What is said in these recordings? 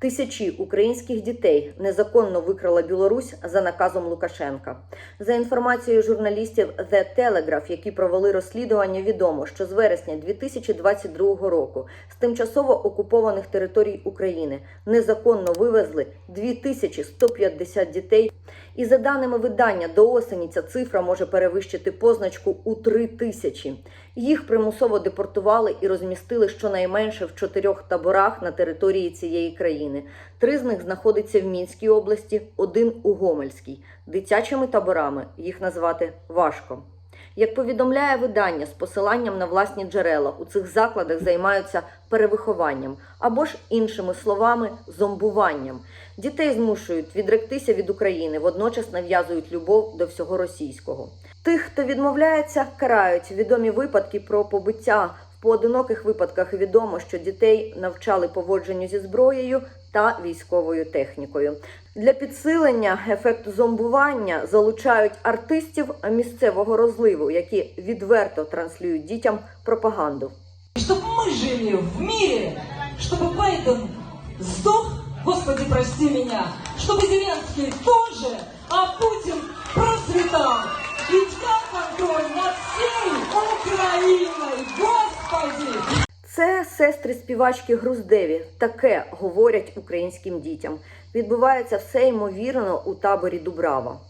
Тисячі українських дітей незаконно викрала Білорусь за наказом Лукашенка. За інформацією журналістів The Telegraph, які провели розслідування, відомо, що з вересня 2022 року з тимчасово окупованих територій України незаконно вивезли 2150 дітей. І за даними видання, до осені ця цифра може перевищити позначку у 3 тисячі. Їх примусово депортували і розмістили щонайменше в чотирьох таборах на території цієї країни. Три з них знаходяться в Мінській області, один у Гомельській. Дитячими таборами їх назвати важко. Як повідомляє видання з посиланням на власні джерела, у цих закладах займаються перевихованням або ж іншими словами зомбуванням. Дітей змушують відректися від України, водночас нав'язують любов до всього російського. Тих, хто відмовляється, карають відомі випадки про побиття. В поодиноких випадках відомо, що дітей навчали поводженню зі зброєю та військовою технікою. Для підсилення ефекту зомбування залучають артистів місцевого розливу, які відверто транслюють дітям пропаганду. Чтобы мы жили в мире, чтобы Байден сдох, Господи, прости меня, чтобы Зеленский тоже, а Путин процветал. Ведь как контроль над всей Украиной, Господи! Це сестри співачки Груздеві. Таке говорять українським дітям. Відбувається все ймовірно у таборі Дубрава.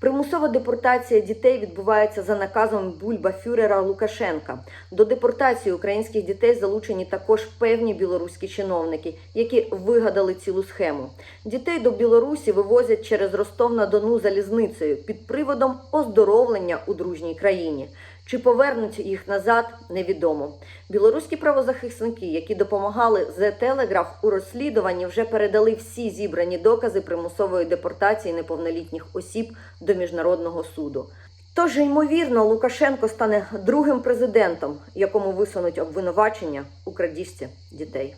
Примусова депортація дітей відбувається за наказом бульба-фюрера Лукашенка. До депортації українських дітей залучені також певні білоруські чиновники, які вигадали цілу схему. Дітей до Білорусі вивозять через Ростов на Дону залізницею під приводом оздоровлення у дружній країні. Чи повернуть їх назад, невідомо. Білоруські правозахисники, які допомагали The Telegraph у розслідуванні, вже передали всі зібрані докази примусової депортації неповнолітніх осіб до міжнародного суду. Тож, ймовірно, Лукашенко стане другим президентом, якому висунуть обвинувачення у крадіжці дітей.